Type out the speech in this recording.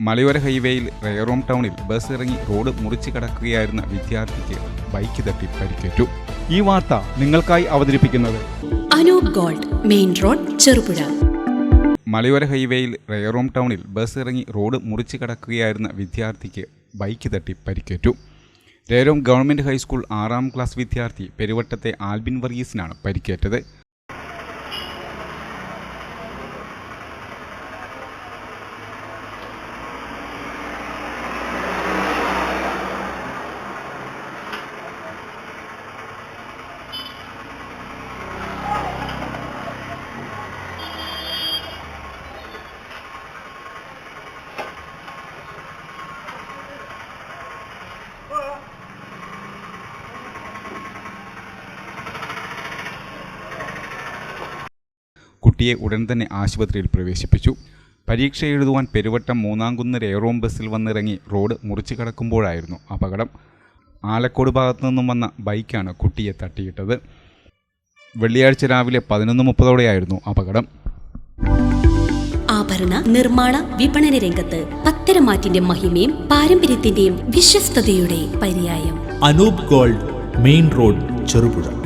മലയോര ഹൈവേയിൽ റെയറോം ടൗണിൽ ബസ് ഇറങ്ങി റോഡ് മുറിച്ചു കടക്കുകയായിരുന്ന വിദ്യാർത്ഥിക്ക് ബൈക്ക് തട്ടി പരിക്കേറ്റു. ഈ വാർത്ത നിങ്ങൾക്കായി അവതരിപ്പിക്കുന്നത് Anoop gold main road Cherupuzha. മലയോര ഹൈവേയിൽ റെയറോം ടൗണിൽ ബസ് ഇറങ്ങി റോഡ് മുറിച്ചു കടക്കുകയായിരുന്ന വിദ്യാർത്ഥിക്ക് ബൈക്ക് തട്ടി പരിക്കേറ്റു. രേരോം ഗവൺമെന്റ് ഹൈസ്കൂൾ ആറാം ക്ലാസ് വിദ്യാർത്ഥി പെരുവട്ടത്തെ ആൽബിൻ വർഗീസിനാണ് പരിക്കേറ്റത്. കുട്ടിയെ ഉടൻ തന്നെ ആശുപത്രിയിൽ പ്രവേശിപ്പിച്ചു. പരീക്ഷ എഴുതുവാൻ പെരുവട്ടം മൂന്നാംകുന്ന് രേറോം ബസ്സിൽ വന്നിറങ്ങി റോഡ് മുറിച്ചു കടക്കുമ്പോഴായിരുന്നു അപകടം. ആലക്കോട് ഭാഗത്തു നിന്നും വന്ന ബൈക്കാണ് കുട്ടിയെ തട്ടിയിട്ടത്. വെള്ളിയാഴ്ച രാവിലെ പതിനൊന്ന് മുപ്പതോടെയായിരുന്നു അപകടം. ആഭരണ നിർമ്മാണ വിപണന രംഗത്ത് പത്തരമാറ്റിന്റെ മഹിമയും പാരമ്പര്യത്തിന്റെയും വിശ്വസ്തയുടെ പര്യായം. Anoop gold main road Cherupuzha.